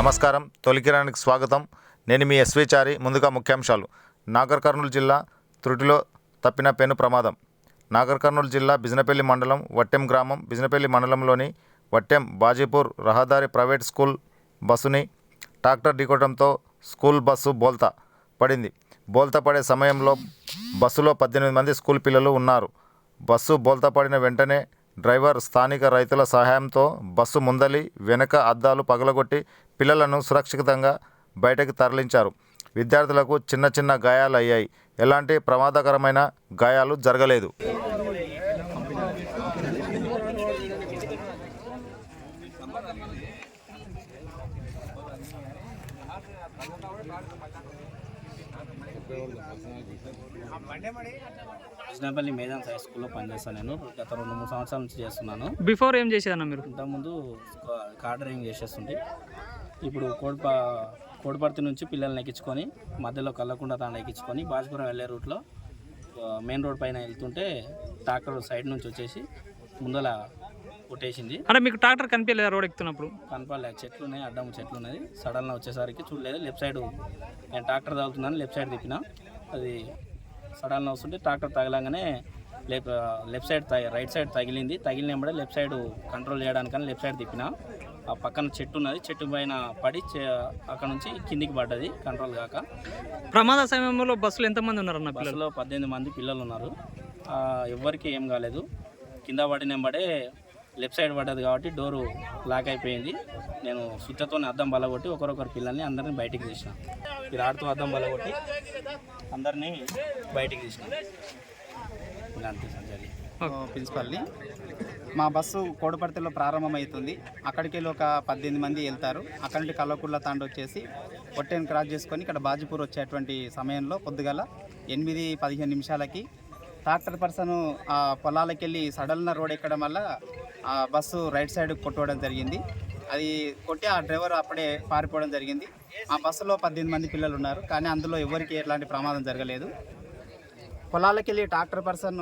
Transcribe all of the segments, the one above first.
నమస్కారం. తొలికిరానికి స్వాగతం. నేను మీ ఎస్వి చారి ముందుగా ముఖ్యాంశాలు. నాగర్ కర్నూలు జిల్లా త్రుటిలో తప్పిన పెను ప్రమాదం. నాగర్ కర్నూలు జిల్లా బిజినపల్లి మండలం వట్టెం గ్రామం బిజినపల్లి మండలంలోని వట్టెం బాజీపూర్ రహదారి ప్రైవేట్ స్కూల్ బస్సుని ట్రాక్టర్ ఢీకొట్టడంతో స్కూల్ బస్సు బోల్తా పడింది. బోల్తా పడే సమయంలో బస్సులో పద్దెనిమిది మంది స్కూల్ పిల్లలు ఉన్నారు. బస్సు బోల్తా పడిన వెంటనే డ్రైవర్ స్థానిక రైతుల సహాయంతో బస్సు ముందలి వెనక అద్దాలు పగలగొట్టి పిల్లలను సురక్షితంగా బయటకు తరలించారు. విద్యార్థులకు చిన్న చిన్న గాయాలు అయ్యాయి ఎలాంటి ప్రమాదకరమైన గాయాలు జరగలేదు. కృష్ణపల్లి మేధాన్ హై స్కూల్లో పనిచేస్తాను నేను. గత రెండు మూడు సంవత్సరాల నుంచి చేస్తున్నాను. బిఫోర్ ఏం చేసేదన్న మీరు? ఇంతకుముందు కా- కార్ డ్రైవింగ్ చేసేస్తుంటే ఇప్పుడు కోడిపా కోడిపర్తి నుంచి పిల్లల్ని ఎక్కించుకొని మధ్యలో కల్లకుండా తాండ ఎక్కించుకొని బాజ్పురం వెళ్ళే రూట్లో మెయిన్ రోడ్ పైన వెళ్తుంటే ట్రాక్టర్ సైడ్ నుంచి వచ్చేసి ముందల కొట్టేసింది. అంటే మీకు ట్రాక్టర్ కనిపించలేదు రోడ్ ఎక్కుతున్నప్పుడు? కనపాలే చెట్లు ఉన్నాయి అడ్డం చెట్లు ఉన్నది సడన్గా వచ్చేసరికి చూడలేదు. లెఫ్ట్ సైడ్ నేను ట్రాక్టర్ తగులుతున్నాను లెఫ్ట్ సైడ్ తిప్పిన. అది సడన్గా వస్తుంటే ట్రాక్టర్ తగలంగానే లెఫ్ట్ లెఫ్ట్ సైడ్ తగి రైట్ సైడ్ తగిలింది. తగిలిన వెంబడే లెఫ్ట్ సైడ్ కంట్రోల్ చేయడానికని లెఫ్ట్ సైడ్ తిప్పిన. ఆ పక్కన చెట్టు ఉన్నది. చెట్టు పైన పడి అక్కడ నుంచి కిందికి పడ్డది కంట్రోల్ కాక. ప్రమాద సమయంలో బస్సులో ఎంతమంది ఉన్నారన్న పిల్లలు? బస్సులో పద్దెనిమిది మంది పిల్లలు ఉన్నారు. ఆ, ఎవ్వరికి ఏం కాలేదు. కింద పడిన వెంబడే లెఫ్ట్ సైడ్ పడ్డది కాబట్టి డోరు లాక్ అయిపోయింది. నేను సుత్తతో అద్దం బలగొట్టి ఒకరొకరు పిల్లల్ని అందరిని బయటికి తీసిన. ఈ రాడుతో అద్దం బలగొట్టి అందరినీ బయటికి తీసిన. అంతే సార్ జరిగింది ప్రిన్సిపల్ని. మా బస్సు కోడపర్తిలో ప్రారంభమవుతుంది. అక్కడికి వెళ్ళి ఒక పద్దెనిమిది మంది వెళ్తారు. అక్కడి నుండి కల్లకుళ్ళ తాండ వచ్చేసి ఒట్టెన్ క్రాస్ చేసుకొని ఇక్కడ బాజీపూర్ వచ్చేటువంటి సమయంలో పొద్దుగల ఎనిమిది పదిహేను నిమిషాలకి ట్రాక్టర్ పర్సన్ ఆ పొలాలకెళ్ళి సడల్న రోడ్ ఎక్కడం వల్ల ఆ బస్సు రైట్ సైడ్ కొట్టడం జరిగింది. అది కొట్టి ఆ డ్రైవర్ అప్పుడే పారిపోవడం జరిగింది. ఆ బస్సులో పద్దెనిమిది మంది పిల్లలు ఉన్నారు. కానీ అందులో ఎవరికి ఎలాంటి ప్రమాదం జరగలేదు. పొలాలకు వెళ్ళి ట్రాక్టర్ పర్సన్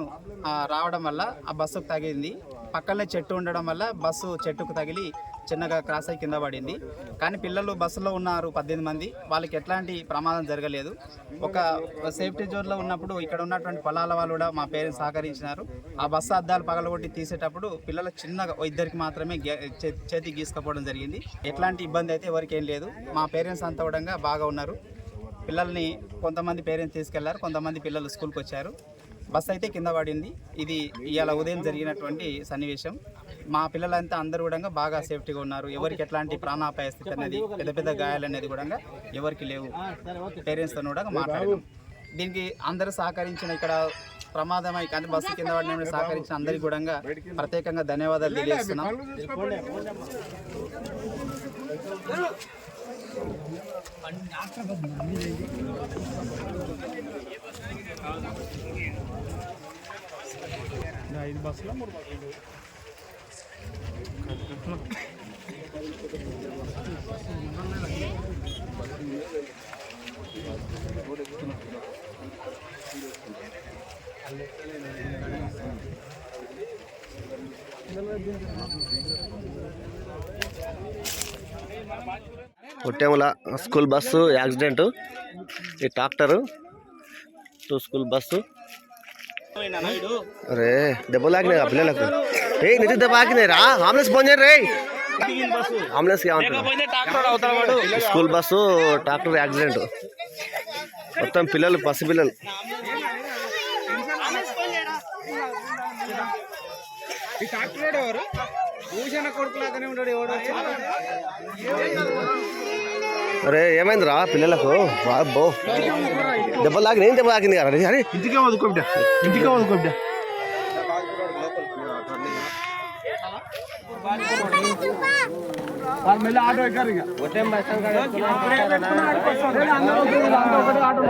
రావడం వల్ల ఆ బస్సుకు తగిలింది. పక్కనే చెట్టు ఉండడం వల్ల బస్సు చెట్టుకు తగిలి చిన్నగా క్రాస్ అయి కింద పడింది. కానీ పిల్లలు బస్సులో ఉన్నారు పద్దెనిమిది మంది. వాళ్ళకి ఎట్లాంటి ప్రమాదం జరగలేదు. ఒక సేఫ్టీ జోన్లో ఉన్నప్పుడు ఇక్కడ ఉన్నటువంటి పొలాల వాళ్ళు కూడా మా పేరెంట్స్ సహకరించినారు. ఆ బస్సు అద్దాలు పగలగొట్టి తీసేటప్పుడు పిల్లలు చిన్నగా ఇద్దరికి మాత్రమే గే- చేతికి గీసుకపోవడం జరిగింది. ఎట్లాంటి ఇబ్బంది అయితే ఎవరికి ఏం లేదు. మా పేరెంట్స్ అంతా కూడా బాగా ఉన్నారు. పిల్లల్ని కొంతమంది పేరెంట్స్ తీసుకెళ్ళారు. కొంతమంది పిల్లలు స్కూల్కి వచ్చారు. బస్ అయితే కింద పడింది. ఇది ఇవాళ ఉదయం జరిగినటువంటి సన్నివేశం. మా పిల్లలంతా అందరూ కూడా బాగా సేఫ్టీగా ఉన్నారు. ఎవరికి ఎట్లాంటి ప్రాణాపాయ స్థితి అనేది పెద్ద పెద్ద గాయాలు అనేది కూడా ఎవరికి లేవు. పేరెంట్స్తో కూడా మాట్లాడడం. దీనికి అందరూ సహకరించిన ఇక్కడ ప్రమాదమై కానీ బస్సు కింద పడిన సహకరించిన అందరికీ కూడా ప్రత్యేకంగా ధన్యవాదాలు తెలియజేస్తున్నాం. Kottemula school bus accident. ఈ ట్రాక్టరు టూ స్కూల్ బస్సు. అరే దెబ్బలు ఆకినాయి ఆ పిల్లలకు. రే నిధి దెబ్బ ఆకినాయి రా అంబులెన్స్ ఫోన్ చేయండి రే అంబులెన్స్ ఏమంటారు స్కూల్ బస్సు ట్రాక్టర్ యాక్సిడెంట్. మొత్తం పిల్లలు పసి పిల్లలు. అరే ఏమైందిరా పిల్లలకు? బాబో దెబ్బలు తాకిన ఏం దెబ్బ తాకింది కదా అరే. ఇంటికే వదుకో బిడ్డ. ఇంటికే వదుకో బిడ్డ. వాళ్ళు మళ్ళీ ఆటో ఎక్కారు ఇక. ఆటో